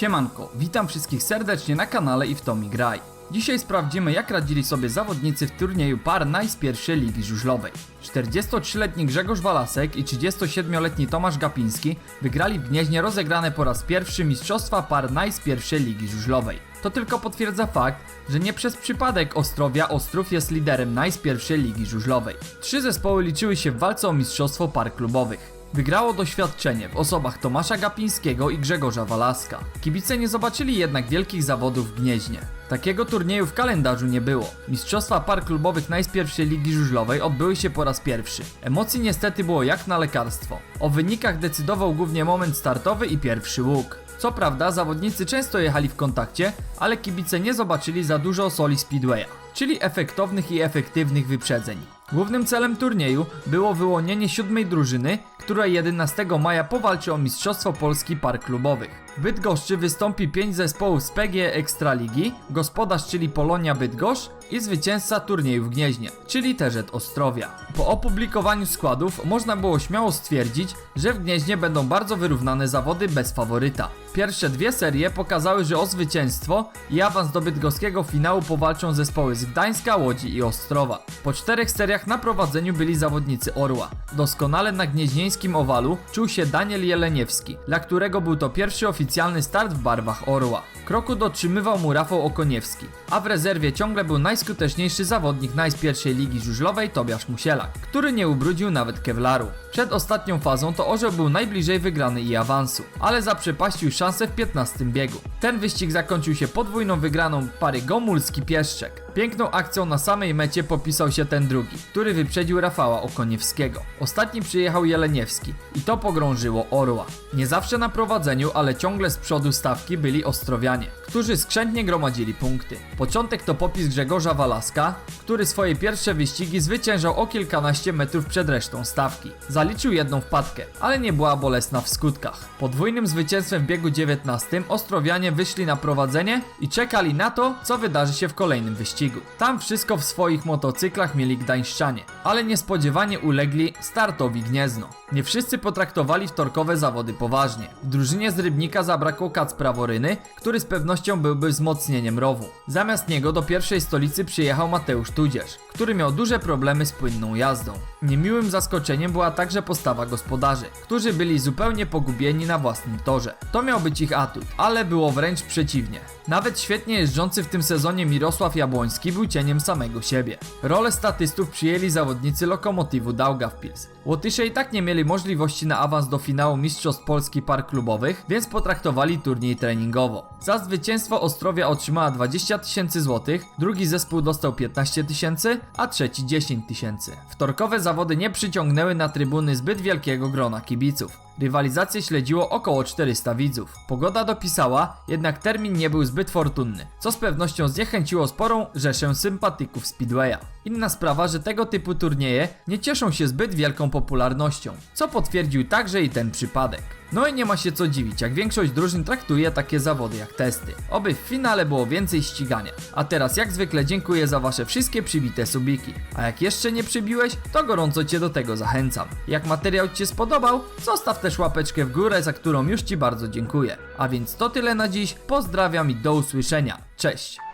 Siemanko, witam wszystkich serdecznie na kanale i w Tomi Graj. Dzisiaj sprawdzimy jak radzili sobie zawodnicy w turnieju par NICE pierwszej ligi żużlowej. 43-letni Grzegorz Walasek i 37-letni Tomasz Gapiński wygrali w Gnieźnie rozegrane po raz pierwszy mistrzostwa par NICE pierwszej ligi żużlowej. To tylko potwierdza fakt, że nie przez przypadek Ostrowia Ostrów jest liderem NICE pierwszej ligi żużlowej. Trzy zespoły liczyły się w walce o mistrzostwo par klubowych. Wygrało doświadczenie w osobach Tomasza Gapińskiego i Grzegorza Walaska. Kibice nie zobaczyli jednak wielkich zawodów w Gnieźnie. Takiego turnieju w kalendarzu nie było. Mistrzostwa par klubowych najpierwszej ligi żużlowej odbyły się po raz pierwszy. Emocji niestety było jak na lekarstwo. O wynikach decydował głównie moment startowy i pierwszy łuk. Co prawda zawodnicy często jechali w kontakcie, ale kibice nie zobaczyli za dużo soli speedwaya, czyli efektownych i efektywnych wyprzedzeń. Głównym celem turnieju było wyłonienie siódmej drużyny, która 11 maja powalczy o Mistrzostwo Polski Par Klubowych. W Bydgoszczy wystąpi 5 zespołów z PG Ekstraligi, gospodarz czyli Polonia Bydgoszcz i zwycięzca turnieju w Gnieźnie, czyli Terzet Ostrowia. Po opublikowaniu składów można było śmiało stwierdzić, że w Gnieźnie będą bardzo wyrównane zawody bez faworyta. Pierwsze dwie serie pokazały, że o zwycięstwo i awans do bydgoskiego finału powalczą zespoły z Gdańska, Łodzi i Ostrowa. Po czterech seriach na prowadzeniu byli zawodnicy Orła. Doskonale na gnieźnieńskim owalu czuł się Daniel Jeleniewski, dla którego był to pierwszy oficjalny start w barwach Orła. Kroku dotrzymywał mu Rafał Okoniewski, a w rezerwie ciągle był najskuteczniejszy zawodnik NICE pierwszej ligi żużlowej Tobiasz Musielak, który nie ubrudził nawet kewlaru. Przed ostatnią fazą to Orzeł był najbliżej wygrany i awansu, ale zaprzepaścił szansę w 15 biegu. Ten wyścig zakończył się podwójną wygraną pary Gomulski-Pieszczek. Piękną akcją na samej mecie popisał się ten drugi, który wyprzedził Rafała Okoniewskiego. Ostatni przyjechał Jeleniewski i to pogrążyło Orła. Nie zawsze na prowadzeniu, ale ciągle z przodu stawki byli Ostrowianie, którzy skrzętnie gromadzili punkty. Początek to popis Grzegorza Walaska, który swoje pierwsze wyścigi zwyciężał o kilkanaście metrów przed resztą stawki. Zaliczył jedną wpadkę, ale nie była bolesna w skutkach. Podwójnym zwycięstwem w biegu 19 Ostrowianie wyszli na prowadzenie i czekali na to, co wydarzy się w kolejnym wyścigu. Tam wszystko w swoich motocyklach mieli gdańszczanie, ale niespodziewanie ulegli startowi Gniezno. Nie wszyscy potraktowali wtorkowe zawody poważnie. W drużynie z Rybnika zabrakło Kacpra Woryny, który z pewnością byłby wzmocnieniem rowu. Zamiast niego do pierwszej stolicy przyjechał Mateusz Tudzież, który miał duże problemy z płynną jazdą. Niemiłym zaskoczeniem była także postawa gospodarzy, którzy byli zupełnie pogubieni na własnym torze. To miał być ich atut, ale było wręcz przeciwnie. Nawet świetnie jeżdżący w tym sezonie Mirosław Jabłoński był cieniem samego siebie. Rolę statystów przyjęli zawodnicy Lokomotywu Daugavpils. Łotysze i tak nie mieli możliwości na awans do finału Mistrzostw Polski Par Klubowych, więc potraktowali turniej treningowo. Za zwycięstwo Ostrowia otrzymała 20 tysięcy złotych, drugi zespół dostał 15 tysięcy, a trzeci 10 tysięcy. Wtorkowe zawody nie przyciągnęły na trybuny zbyt wielkiego grona kibiców. Rywalizację śledziło około 400 widzów. Pogoda dopisała, jednak termin nie był zbyt fortunny, co z pewnością zniechęciło sporą rzeszę sympatyków Speedwaya. Inna sprawa, że tego typu turnieje nie cieszą się zbyt wielką popularnością, co potwierdził także i ten przypadek. No i nie ma się co dziwić, jak większość drużyn traktuje takie zawody jak testy. Oby w finale było więcej ścigania. A teraz jak zwykle dziękuję za wasze wszystkie przybite subiki. A jak jeszcze nie przybiłeś, to gorąco cię do tego zachęcam. Jak materiał ci się spodobał, zostaw też łapeczkę w górę, za którą już ci bardzo dziękuję. A więc to tyle na dziś, pozdrawiam i do usłyszenia. Cześć!